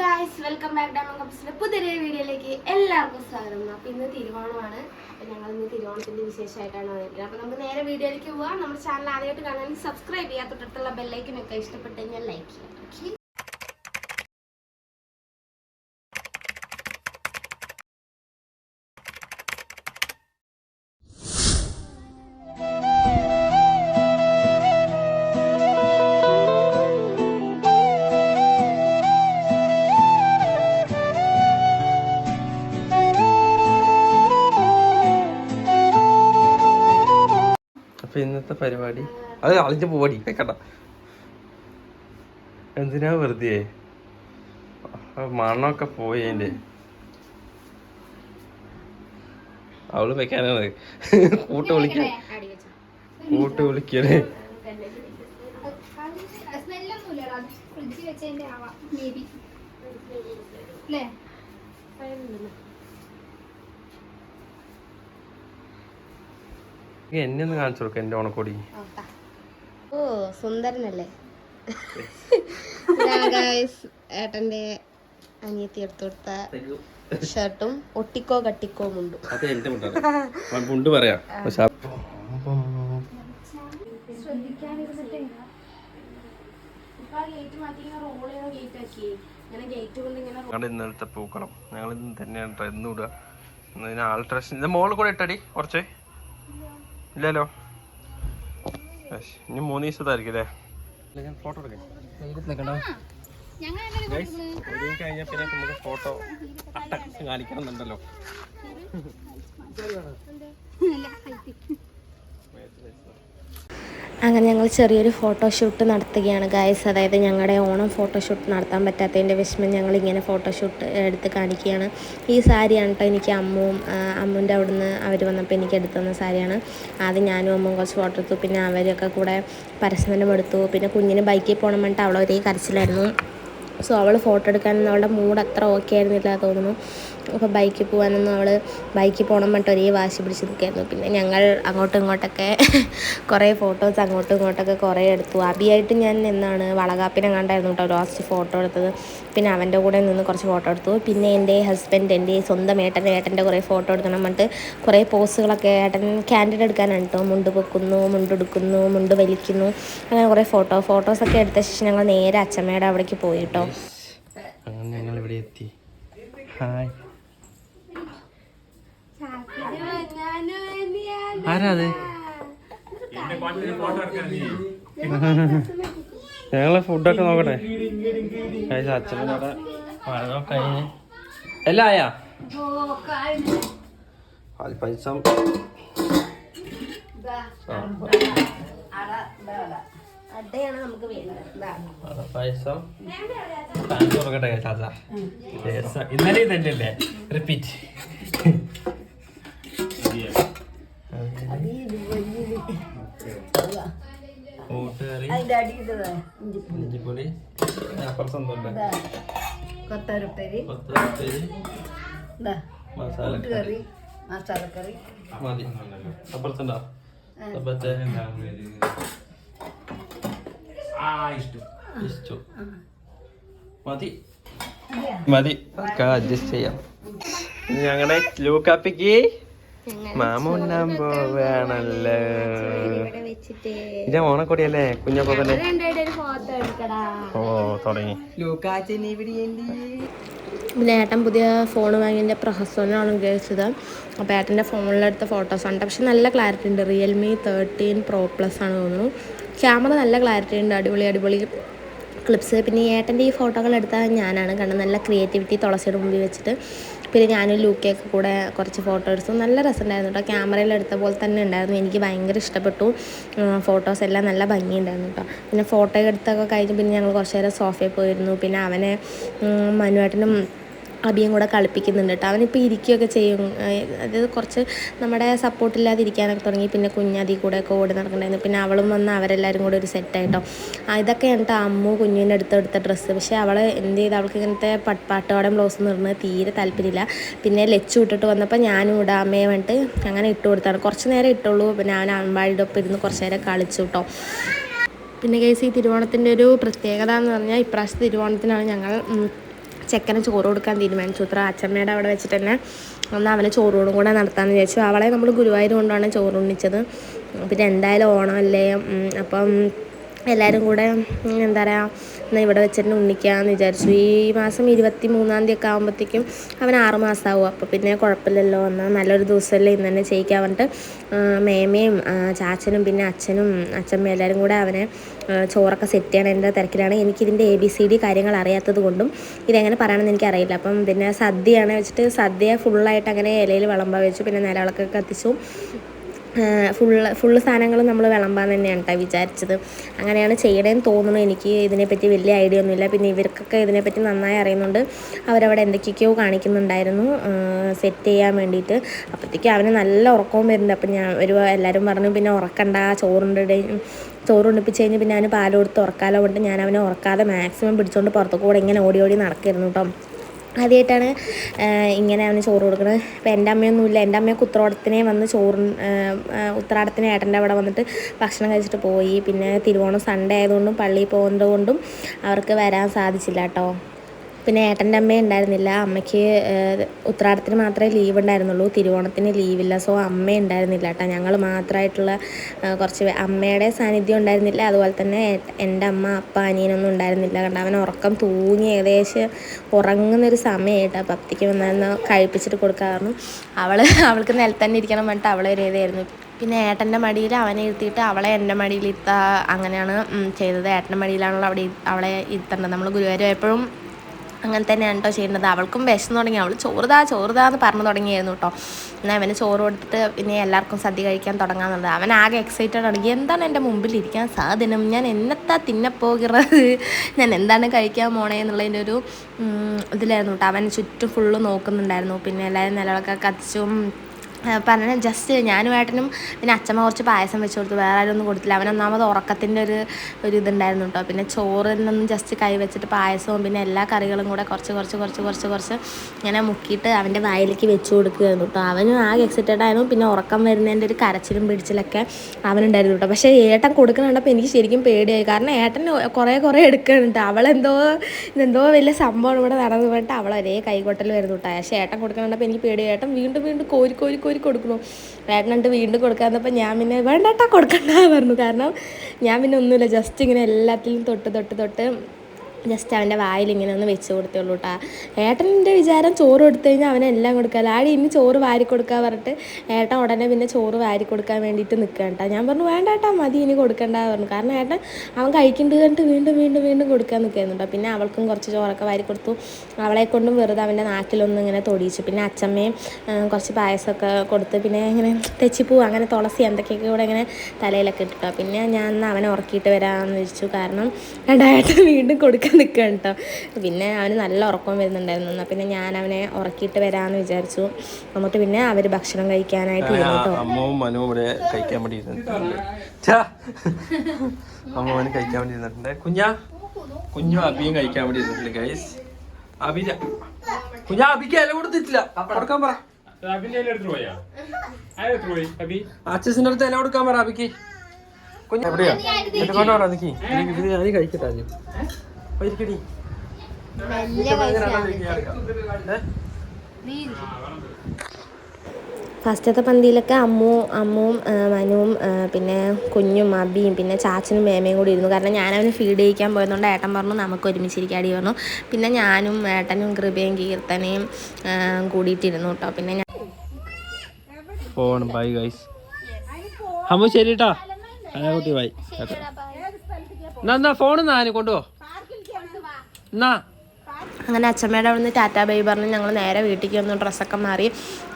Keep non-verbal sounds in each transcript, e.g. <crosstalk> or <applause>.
Guys welcome back ഡാമ കപ്സിലെ പുതിയൊരു വീഡിയോയിലേക്ക് എല്ലാവർക്കും സ്വാഗതം. അപ്പോൾ ഇന്ന് തിരുവോണമാണ്. അപ്പോൾ ഞങ്ങൾ ഇന്ന് തിരുവോണത്തിന്റെ വിശേഷമായിട്ടാണ് വന്നിരിക്കുന്നത്. അപ്പോൾ നമുക്ക് നേരെ വീഡിയോയിലേക്ക് പോവാം. നമ്മുടെ ചാനൽ ആദ്യമായിട്ട് കാണാൻ സബ്സ്ക്രൈബ് ചെയ്യാത്ത തൊട്ടുള്ള ബെല്ലൈക്കനൊക്കെ ഇഷ്ടപ്പെട്ട് കഴിഞ്ഞാൽ ലൈക്ക് ചെയ്യാം. ഓക്കെ അപ്പൊ ഇന്നത്തെ പരിപാടി? അത് അളിഞ്ഞു പോടി വെക്കണ്ട എന്തിനാ വെറുതെ ആ മണ്ണൊക്കെ പോയി അതിന്റെ. അവൾ വെക്കാനാണ് കൂട്ട് വിളിക്കാൻ വെച്ചോ. കൂട്ട് വിളിക്കണേ ഫ്രിഡ്ജിൽ വെച്ചതിന്റെ ആവാം. Maybe. അല്ലേ? എന്നെ ഒന്ന് കാണിച്ചു കൊടുക്ക എന്റെ ഓണക്കോടി. ഓ സുന്ദരനല്ലേ? ഏട്ടന്റെ അനിയത്തി എടുത്തു കൊടുത്ത ഷർട്ടും ഒട്ടിക്കോ കട്ടിക്കോ മുണ്ടും. മുണ്ട്. പറയാം. ഇന്നലത്തെ പൂക്കളം. ഞങ്ങൾ ഇന്ന് തന്നെയാണ് എന്നും ഇടുക. ഇന്ന് ആൾട്രേഷൻ മോൾ കൂടെ ഇട്ടടി കുറച്ച്. ഇല്ലല്ലോ. ഇനി മൂന്ന് ദിവസത്തായിരിക്കും അല്ലേ ഫോട്ടോ കഴിഞ്ഞാൽ പിന്നെ നമുക്ക് ഫോട്ടോ അട്ടക്സ് കാണിക്കണം എന്നുണ്ടല്ലോ അങ്ങനെ ഞങ്ങൾ ചെറിയൊരു ഫോട്ടോഷൂട്ട് നടത്തുകയാണ് ഗായസ് അതായത് ഞങ്ങളുടെ ഓണം ഫോട്ടോഷൂട്ട് നടത്താൻ പറ്റാത്തതിന്റെ വിഷമം ഞങ്ങൾ ഇങ്ങനെ ഫോട്ടോഷൂട്ട് എടുത്ത് കാണിക്കുകയാണ്. ഈ സാരിയാണ് കേട്ടോ എനിക്ക് അമ്മുവും അമ്മുന്റെ അവിടുന്ന് അവർ വന്നപ്പോൾ എനിക്ക് എടുത്തു തന്ന സാരിയാണ്. ആദ്യം ഞാനും അമ്മും കുറച്ച് ഫോട്ടോ എടുത്തു പിന്നെ അവരൊക്കെ കൂടെ പരസ്പരം എടുത്തു. പിന്നെ കുഞ്ഞിന് ബൈക്കിൽ പോകണം പറഞ്ഞിട്ട് അവളൊരേ കരച്ചിലായിരുന്നു. സോ അവൾ ഫോട്ടോ എടുക്കാൻ അവളുടെ മൂഡ് അത്ര ഓക്കെ ആയിരുന്നില്ല തോന്നുന്നു. അപ്പോൾ ബൈക്കിൽ പോകാനൊന്നും അവൾ ബൈക്കിൽ പോകണം പറഞ്ഞിട്ട് ഒരേ വാശി പിടിച്ച് നിൽക്കായിരുന്നു പിന്നെ ഞങ്ങൾ അങ്ങോട്ടും ഇങ്ങോട്ടൊക്കെ <laughs> കുറേ ഫോട്ടോസ് അങ്ങോട്ടും ഇങ്ങോട്ടൊക്കെ കുറേ എടുത്തു. അബിയായിട്ട് ഞാൻ എന്നാണ് വളകാപ്പിനെ കണ്ടായിരുന്നു കേട്ടോ ലാസ്റ്റ് ഫോട്ടോ എടുത്തത്. പിന്നെ അവന്റെ കൂടെ നിന്ന് കുറച്ച് ഫോട്ടോ എടുത്തു. പിന്നെ എന്റെ ഹസ്ബൻഡ് എന്റെ സ്വന്തം ഏട്ടന്റെ ഏട്ടന്റെ കുറേ ഫോട്ടോ എടുക്കണം പറഞ്ഞിട്ട് കുറേ പോസുകളൊക്കെ ഏട്ടൻ ക്യാൻഡിഡ് എടുക്കാനാണ് കേട്ടോ. മുണ്ട് പൊക്കുന്നു മുണ്ടെടുക്കുന്നു മുണ്ട് വലിക്കുന്നു. അങ്ങനെ കുറേ ഫോട്ടോ ഫോട്ടോസൊക്കെ എടുത്ത ശേഷം ഞങ്ങൾ നേരെ അച്ഛമ്മയുടെ അവിടേക്ക് പോയി കേട്ടോ. അങ്ങനെ ഞങ്ങൾ ഇവിടെ എത്തി. ഹായ് ആരാ അത്? ഞങ്ങളെ ഫുഡൊക്കെ നോക്കട്ടെ. കഴിച്ച അച്ഛനോടെ കഴിഞ്ഞ്. എല്ലാം ആയാ? പായസം ചാച്ച രസം. ഇന്നലെ ഇതല്ലേ റിപ്പീറ്റ് ഇഞ്ചിപ്പൊടി അപ്പുറത്ത് എന്തുണ്ട്? കൊത്തരുപ്പേരി. കൊത്തരി മസാല കറി മസാലക്കറി. മതി. അപ്പുറത്തുണ്ടോ? മറ്റേ ഇഷ്ടം. മതി. മതി. അഡ്ജസ്റ്റ് ചെയ്യാം. ഞങ്ങളുടെ ലൂക്കാപ്പിക്ക് മാമ ഇവിടെ വെച്ചിട്ട് ഇത് ഓണക്കൊടിയല്ലേ കുഞ്ഞപ്പനെ രണ്ടുപേരുടെ ഒരു ഫോട്ടോ എടുക്കടാ. ഓ തുടങ്ങി. പിന്നെ ഏട്ടൻ പുതിയ ഫോൺ വാങ്ങിയതിന്റെ പ്രഹസനമാണ് ഉപയോഗിച്ചത് അപ്പോൾ ഏട്ടന്റെ ഫോണിലെടുത്ത ഫോട്ടോസാണ് പക്ഷെ നല്ല ക്ലാരിറ്റി ഉണ്ട്. റിയൽമി തേർട്ടീൻ പ്രോ പ്ലസ് ആണ് തോന്നുന്നു. ക്യാമറ നല്ല ക്ലാരിറ്റി ഉണ്ട്. അടിപൊളി അടിപൊളി ക്ലിപ്സ് പിന്നെ ഈ ഏട്ടന്റെ ഈ ഫോട്ടോകൾ എടുത്താൽ ഞാനാണ് കാരണം നല്ല ക്രിയേറ്റിവിറ്റി തുളസിയുടെ മുമ്പിൽ വെച്ചിട്ട്. പിന്നെ ഞാനും ലൂക്കയൊക്കെ കൂടെ കുറച്ച് ഫോട്ടോ എടുത്തു. നല്ല രസമുണ്ടായിരുന്നു കേട്ടോ. ക്യാമറയിൽ എടുത്ത പോലെ തന്നെ ഉണ്ടായിരുന്നു. എനിക്ക് ഭയങ്കര ഇഷ്ടപ്പെട്ടു. ഫോട്ടോസ് എല്ലാം നല്ല ഭംഗിയുണ്ടായിരുന്നു കേട്ടോ. പിന്നെ ഫോട്ടോ എടുത്തൊക്കെ കഴിഞ്ഞ് പിന്നെ ഞങ്ങൾ കുറച്ച് നേരം സോഫയിൽ പോയിരുന്നു. പിന്നെ അവനെ മനുവേട്ടനും അബിയും കൂടെ കളിപ്പിക്കുന്നുണ്ട് കേട്ടോ. അവനിപ്പോൾ ഇരിക്കുകയൊക്കെ ചെയ്യും. അതായത് കുറച്ച് നമ്മുടെ സപ്പോർട്ടില്ലാതെ ഇരിക്കാനൊക്കെ തുടങ്ങി. പിന്നെ കുഞ്ഞതി കൂടെ ഒക്കെ ഓടി നടക്കണ്ടായിരുന്നു. പിന്നെ അവളും വന്ന് അവരെല്ലാവരും കൂടെ ഒരു സെറ്റായിട്ടോ ഇതൊക്കെ കേട്ടോ അമ്മു കുഞ്ഞിന്റെ അടുത്ത് എടുത്ത ഡ്രസ്സ് പക്ഷേ അവൾ എന്ത് ചെയ്ത് അവൾക്ക് ഇങ്ങനത്തെ പട്പാട്ടോടെ ബ്ലൗസ് നിർന്നത് തീരെ താല്പര്യമില്ല. പിന്നെ ലച്ചു ഇട്ടിട്ട് വന്നപ്പോൾ ഞാനും ഇവിടെ അമ്മയെ വേണ്ടിട്ട് അങ്ങനെ ഇട്ട് കൊടുത്താണ്. കുറച്ച് നേരം ഇട്ടുള്ളൂ. പിന്നെ അവൻ അമ്പാടിയുടെ ഒപ്പം ഇരുന്ന് കുറച്ച് നേരം കളിച്ചു കേട്ടോ. പിന്നെ കേസ് ഈ തിരുവോണത്തിന്റെ ഒരു പ്രത്യേകത എന്ന് പറഞ്ഞാൽ ഇപ്രാവശ്യത്തെ തിരുവോണത്തിനാണ് ഞങ്ങൾ ചെക്കന് ചോറ് കൊടുക്കാൻ തീരുമാനിച്ചു. ഉത്ര അച്ഛമ്മയുടെ അവിടെ വെച്ചിട്ട് തന്നെ ഒന്ന് അവന് ചോറൂടും കൂടെ നടത്താമെന്ന് വിചാരിച്ചു. അവളെ നമ്മൾ ഗുരുവായൂർ കൊണ്ടാണ് ചോറുണ്ണിച്ചത്. പിന്നെ എന്തായാലും ഓണമല്ലേ അപ്പം എല്ലാവരും കൂടെ എന്താ പറയുക എന്നാൽ ഇവിടെ വെച്ചിട്ട് ഉണ്ണിക്കാന്ന് വിചാരിച്ചു. ഈ മാസം ഇരുപത്തി മൂന്നാം തീയതി ഒക്കെ ആകുമ്പോഴത്തേക്കും അവൻ ആറ് മാസമാവും അപ്പോൾ പിന്നെ കുഴപ്പമില്ലല്ലോ. എന്നാൽ നല്ലൊരു ദിവസമല്ലേ ഇന്ന് തന്നെ ചെയ്യിക്കാൻ പറഞ്ഞിട്ട് മേമയും ചാച്ചനും പിന്നെ അച്ഛനും അച്ഛമ്മയും എല്ലാവരും കൂടെ അവനെ ചോറൊക്കെ സെറ്റ് ചെയ്യണതിന്റെ തിരക്കിലാണ്. എനിക്കിതിന്റെ എ ബി സി ഡി കാര്യങ്ങൾ അറിയാത്തത് കൊണ്ടും ഇതെങ്ങനെ പറയണമെന്ന് എനിക്കറിയില്ല. അപ്പം പിന്നെ സദ്യയാണ് വെച്ചിട്ട് സദ്യ ഫുള്ളായിട്ട് അങ്ങനെ ഇലയിൽ വിളമ്പ വെച്ചു. പിന്നെ നിലവിളക്കൊക്കെ കത്തിച്ചു. ഫുള്ള് ഫുള്ള് സാധനങ്ങളും നമ്മൾ വിളമ്പാൻ തന്നെയാണ് കേട്ടോ വിചാരിച്ചത്. അങ്ങനെയാണ് ചെയ്യണേന്ന് തോന്നുന്നു. എനിക്ക് ഇതിനെപ്പറ്റി വലിയ ഐഡിയ ഒന്നുമില്ല. പിന്നെ ഇവർക്കൊക്കെ ഇതിനെപ്പറ്റി നന്നായി അറിയുന്നുണ്ട്. അവരവിടെ എന്തൊക്കെയൊക്കെയോ കാണിക്കുന്നുണ്ടായിരുന്നു. സെറ്റ് ചെയ്യാൻ വേണ്ടിയിട്ട്. അപ്പോഴത്തേക്കും അവന് നല്ല ഉറക്കവും വരുന്നുണ്ട്. അപ്പം ഞാൻ ഒരു എല്ലാവരും പറഞ്ഞു പിന്നെ ഉറക്കണ്ട? ചോറുണ്ട് ചോറ് ഉണ്ടിപ്പിച്ച് കഴിഞ്ഞ് പിന്നെ അവന് പാൽ കൊടുത്ത് ഉറക്കാലോ കൊണ്ട് ഞാൻ അവനെ ഉറക്കാതെ മാക്സിമം പിടിച്ചുകൊണ്ട് പുറത്തു കൂടെ ഇങ്ങനെ ഓടി ഓടി നടക്കായിരുന്നു കേട്ടോ ആദ്യമായിട്ടാണ് ഇങ്ങനെ അവന് ചോറ് കൊടുക്കുന്നത് അപ്പോൾ എന്റെ അമ്മയൊന്നുമില്ല. എന്റെ അമ്മയൊക്കെ ഉത്രാടത്തിനെ വന്ന് ചോറ് ഉത്രാടത്തിന് ഏട്ടന്റെ അവിടെ വന്നിട്ട് ഭക്ഷണം കഴിച്ചിട്ട് പോയി. പിന്നെ തിരുവോണം സൺഡേ ആയതുകൊണ്ടും പള്ളിയിൽ പോകുന്നത് കൊണ്ടും അവർക്ക് വരാൻ സാധിച്ചില്ല കേട്ടോ. പിന്നെ ഏട്ടന്റെ അമ്മ ഉണ്ടായിരുന്നില്ല. അമ്മയ്ക്ക് ഉത്രാടത്തിന് മാത്രമേ ലീവ് ഉണ്ടായിരുന്നുള്ളൂ. തിരുവോണത്തിന് ലീവില്ല സോ അമ്മ ഉണ്ടായിരുന്നില്ല കേട്ടോ ഞങ്ങൾ മാത്രമായിട്ടുള്ള കുറച്ച് അമ്മയുടെ സാന്നിധ്യം ഉണ്ടായിരുന്നില്ല. അതുപോലെ തന്നെ എന്റെ അമ്മ അപ്പ അനിയനൊന്നും ഉണ്ടായിരുന്നില്ല. കാരണം അവൻ ഉറക്കം തൂങ്ങി ഏകദേശം ഉറങ്ങുന്നൊരു സമയമായിട്ട് അപ്പം അപ്പത്തേക്ക് വന്നായിരുന്നു കഴിപ്പിച്ചിട്ട് കൊടുക്കാറുണ്ട് അവൾ അവൾക്ക് നിലത്തന്നെ ഇരിക്കണം പറഞ്ഞിട്ട് അവളെ ഒരു ഇതായിരുന്നു. പിന്നെ ഏട്ടന്റെ മടിയിൽ അവനെ ഇരുത്തിയിട്ട് അവളെ എന്റെ മടിയിൽ ഇരുത്താ അങ്ങനെയാണ് ചെയ്തത്. ഏട്ടന്റെ മടിയിലാണല്ലോ അവിടെ അവളെ ഇരുത്തേണ്ടത്. നമ്മൾ ഗുരുവായൂർ എപ്പോഴും അങ്ങനെ തന്നെയാണ് കേട്ടോ ചെയ്യേണ്ടത് അവൾക്കും വിശന്നു തുടങ്ങി. അവൾ ചോറുതാ ചോറുതാ എന്ന് പറഞ്ഞു തുടങ്ങിയായിരുന്നു കേട്ടോ എന്നാൽ അവന് ചോറ് കൊടുത്തിട്ട് പിന്നെ എല്ലാവർക്കും സദ്യ കഴിക്കാൻ തുടങ്ങാമെന്നുള്ളത് അവൻ ആകെ എക്സൈറ്റഡ് ആണ്. എന്താണ് എന്റെ മുമ്പിൽ ഇരിക്കാൻ സാധനം? ഞാൻ എന്നത്താ തിന്നപ്പോകുന്നത് ഞാൻ എന്താണ് കഴിക്കാൻ പോണേ എന്നുള്ളതിന്റെ ഒരു ഇതിലായിരുന്നു കേട്ടോ അവൻ ചുറ്റും ഫുള്ള് നോക്കുന്നുണ്ടായിരുന്നു. പിന്നെ എല്ലാവരും നിലവിളൊക്കെ കത്തിച്ചും പറഞ്ഞ ജസ്റ്റ് ഞാനും ഏട്ടനും പിന്നെ അച്ഛമ്മ കുറച്ച് പായസം വെച്ച് കൊടുത്തു. വേറെ ആരും ഒന്നും കൊടുത്തില്ല. അവൻ ഒന്നാമത് ഉറക്കത്തിന്റെ ഒരു ഒരു ഇതുണ്ടായിരുന്നു കേട്ടോ പിന്നെ ചോറിൽ നിന്നും ജസ്റ്റ് കൈ വെച്ചിട്ട് പായസവും പിന്നെ എല്ലാ കറികളും കൂടെ കുറച്ച് കുറച്ച് കുറച്ച് കുറച്ച് കുറച്ച് ഇങ്ങനെ മുക്കിയിട്ട് അവന്റെ വായിലേക്ക് വെച്ച് കൊടുക്കുകയായിരുന്നു കേട്ടോ അവനും ആകെ എക്സൈറ്റഡ് ആയിരുന്നു. പിന്നെ ഉറക്കം വരുന്നതിന്റെ ഒരു കരച്ചിലും പിടിച്ചിലൊക്കെ അവനുണ്ടായിരുന്നു കേട്ടോ പക്ഷേ ഏട്ടൻ കൊടുക്കുന്നുണ്ടപ്പോൾ എനിക്ക് ശരിക്കും പേടിയായി. കാരണം ഏട്ടൻ കുറേ കുറേ എടുക്കുന്നുണ്ട് അവളെന്തോ ഇതെന്തോ വലിയ സംഭവം ഇവിടെ നടന്നു പോയിട്ട് അവൾ ഒരേ കൈകൊട്ടൽ വരുന്നു കേട്ടോ പക്ഷേ ഏട്ടൻ കൊടുക്കുന്നുണ്ടപ്പോൾ എനിക്ക് പേടിയായി. ഏട്ടൻ വീണ്ടും വീണ്ടും കോരി കോരി കോരി കൊടുക്കണു കൊടുക്കുന്നു എന്നിട്ട് വീണ്ടും കൊടുക്കാന്നപ്പോൾ ഞാൻ പിന്നെ വേണ്ടട്ടാ കൊടുക്കണ്ട പറഞ്ഞു. കാരണം ഞാൻ പിന്നെ ഒന്നുമില്ല. ജസ്റ്റ് ഇങ്ങനെ എല്ലാത്തിലും തൊട്ട് തൊട്ട് തൊട്ട് ജസ്റ്റ് അവന്റെ വായിൽ ഇങ്ങനെ ഒന്ന് വെച്ച് കൊടുത്തുള്ളൂ കേട്ടോ ഏട്ടന്റെ വിചാരം ചോറ് കൊടുത്തു കഴിഞ്ഞാൽ അവനെല്ലാം കൊടുക്കാം ആടി ഇനി ചോറ് വാരി കൊടുക്കാൻ പറഞ്ഞിട്ട് ഏട്ടൻ ഉടനെ പിന്നെ ചോറ് വാരി കൊടുക്കാൻ വേണ്ടിയിട്ട് നിൽക്കുക കേട്ടോ ഞാൻ പറഞ്ഞു വേണ്ട ഏട്ടാ മതി ഇനി കൊടുക്കണ്ട പറഞ്ഞു. കാരണം ഏട്ടൻ അവൻ കഴിക്കേണ്ടത് കണ്ടിട്ട് വീണ്ടും വീണ്ടും വീണ്ടും കൊടുക്കാൻ നിൽക്കുന്നുണ്ടോ പിന്നെ അവൾക്കും കുറച്ച് ചോറൊക്കെ വാരി കൊടുത്തു. അവളെ കൊണ്ടും വെറുതെ അവന്റെ നാക്കിലൊന്നും ഇങ്ങനെ തൊടിയിച്ചു. പിന്നെ അച്ചമ്മയും കുറച്ച് പായസമൊക്കെ കൊടുത്ത് പിന്നെ ഇങ്ങനെ തെച്ചിപ്പൂ അങ്ങനെ തുളസി എന്തൊക്കെയൊക്കെ കൂടെ ഇങ്ങനെ തലയിലൊക്കെ ഇട്ടിട്ടോ. പിന്നെ ഞാൻ അവനെ ഉറക്കിയിട്ട് വരാമെന്ന് വിളിച്ചു കാരണം രണ്ടായിട്ട് വീണ്ടും കൊടുക്കാൻ നിൽക്കുകയാണ് കേട്ടോ പിന്നെ അവന് നല്ല ഉറക്കം വരുന്നുണ്ടായിരുന്നു. എന്നാൽ പിന്നെ ഞാൻ അവനെ ഉറക്കിയിട്ട് വരാമെന്ന് വിചാരിച്ചു. എന്നിട്ട് പിന്നെ അവർ ഭക്ഷണം കഴിക്കാനായിട്ട് ഇരുന്നു അമ്മവും മനുവും ഇവിടെ കഴിക്കാൻ വേണ്ടി. അമ്മവന് കഴിക്കാൻ വേണ്ടി ഇരുന്നിട്ടുണ്ട്. കുഞ്ഞാ! കുഞ്ഞു അബിയും കഴിക്കാൻ വേണ്ടി ഇരുന്നിട്ടുണ്ട് ഗൈസ് അബിജ കുഞ്ഞാ അബിക്ക് ഇല കൊടുത്തിട്ടില്ല. കൊടുക്കാൻ പറ. അബിന്റെ കയ്യിൽ എടുത്തു പോയാ? ആരെടുത്തു പോയി. അബി? അച്ഛസിന്റെ അടുത്ത് ഇല കൊടുക്കാൻ പറ അബിക്ക്. കുഞ്ഞ് എവിടെയാ? എന്നിട്ട് കൊണ്ടുപോടാ നിക്കി ഇത് ഞാൻ കഴിക്കട്ടെ ഇരിക്കടി? ഫസ്റ്റത്തെ പന്തിയിലൊക്കെ അമ്മു അമ്മുവും മനുവും പിന്നെ കുഞ്ഞും അബിയും പിന്നെ ചാച്ചനും മേമയും കൂടി ഇരുന്നു. കാരണം ഞാൻ അവന് ഫീഡ് ചെയ്യിക്കാൻ പോയതുകൊണ്ട് ഏട്ടൻ പറഞ്ഞു നമുക്ക് ഒരുമിച്ചിരിക്കാടി പറഞ്ഞു. പിന്നെ ഞാനും ഏട്ടനും കൃപയും കീർത്തനയും കൂടിയിട്ടിരുന്നു കേട്ടോ. പിന്നെ ഞാൻ ഫോൺ ബൈ ഗൈസ് അമ്മു ശരി കേട്ടോ കുട്ടി ബൈ എന്നാ ഫോൺ കൊണ്ടുപോ? എന്നാ അങ്ങനെ അച്ഛമ്മയുടെ അവിടെ നിന്ന് ടാറ്റാ ബൈ പറഞ്ഞ് ഞങ്ങൾ നേരെ വീട്ടിലേക്ക് വന്നു ഡ്രസ്സൊക്കെ മാറി.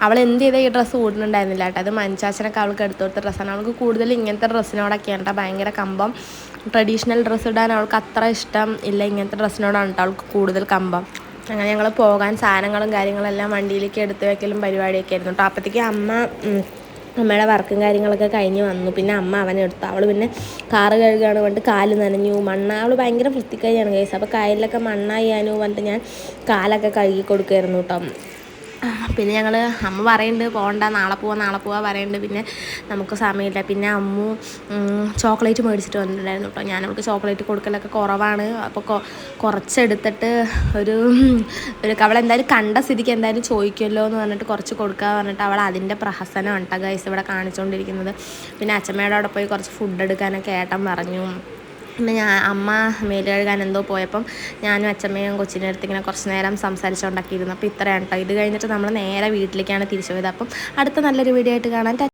അവൾ എന്ത് ചെയ്താൽ ഈ ഡ്രസ്സ് കൂടുന്നുണ്ടായിരുന്നില്ല കേട്ടോ. അത് മഞ്ചാച്ചനൊക്കെ അവൾക്ക് എടുത്തു കൊടുത്ത ഡ്രസ്സാണ്. അവൾക്ക് കൂടുതൽ ഇങ്ങനത്തെ ഡ്രസ്സിനോടൊക്കെയാണ് കേട്ടോ ഭയങ്കര കമ്പം. ട്രഡീഷണൽ ഡ്രസ്സ് ഇടാൻ അവൾക്ക് അത്ര ഇഷ്ടം ഇല്ല ഇങ്ങനത്തെ ഡ്രസ്സിനോടാണ് കേട്ടോ അവൾക്ക് കൂടുതൽ കമ്പം. അങ്ങനെ ഞങ്ങൾ പോകാൻ സാധനങ്ങളും കാര്യങ്ങളെല്ലാം വണ്ടിയിലേക്ക് എടുത്തു വെക്കലും പരിപാടിയൊക്കെ ആയിരുന്നു കേട്ടോ. അപ്പോഴത്തേക്ക് അമ്മ അമ്മയുടെ വർക്കും കാര്യങ്ങളൊക്കെ കഴിഞ്ഞ് വന്നു. പിന്നെ അമ്മ അവനെ എടുത്തു. അവൾ പിന്നെ കാറ് കഴുകുകയാണ് പറഞ്ഞിട്ട് കാൽ നനഞ്ഞു. മണ്ണ അവൾ ഭയങ്കര വൃത്തിക്കാരിയാണ് കേസ് അപ്പോൾ കായലിലൊക്കെ ഞാനും പറഞ്ഞിട്ട് ഞാൻ കാലൊക്കെ കഴുകി കൊടുക്കുമായിരുന്നു കേട്ടോ. പിന്നെ ഞങ്ങൾ അമ്മ പറയുന്നുണ്ട് പോകണ്ട നാളെ പോവാ നാളെ പോവാ പറയുന്നുണ്ട് പിന്നെ നമുക്ക് സമയമില്ല. പിന്നെ അമ്മു ചോക്ലേറ്റ് മേടിച്ചിട്ട് വന്നിട്ടുണ്ടായിരുന്നു കേട്ടോ ഞാൻ അവൾക്ക് ചോക്ലേറ്റ് കൊടുക്കലൊക്കെ കുറവാണ്. അപ്പോൾ കുറച്ചെടുത്തിട്ട് ഒരു ഒരു അവൾ എന്തായാലും കണ്ട സ്ഥിതിക്ക് എന്തായാലും ചോദിക്കുമല്ലോ എന്ന് പറഞ്ഞിട്ട് കുറച്ച് കൊടുക്കുക പറഞ്ഞിട്ട് അവൾ അതിന്റെ പ്രഹസനം കേട്ടോ ഗൈസ് ഇവിടെ കാണിച്ചുകൊണ്ടിരിക്കുന്നത് പിന്നെ അച്ഛമ്മയുടെ അവിടെ പോയി കുറച്ച് ഫുഡ് എടുക്കാനൊക്കെ ഏട്ടൻ പറഞ്ഞു. പിന്നെ ഞാൻ അമ്മ മേൽ കഴുകാൻ എന്തോ പോയപ്പം ഞാനും അച്ഛമ്മയും കൊച്ചിന്റെ അടുത്ത് ഇങ്ങനെ കുറച്ച് നേരം സംസാരിച്ചുകൊണ്ടൊക്കെ ഇരുന്നു അപ്പോൾ ഇത്രയാണ് കേട്ടോ ഇത് കഴിഞ്ഞിട്ട് നമ്മൾ നേരെ വീട്ടിലേക്കാണ് തിരിച്ചു പോയത്. അപ്പം അടുത്ത നല്ലൊരു വീഡിയോ ആയിട്ട് കാണാൻ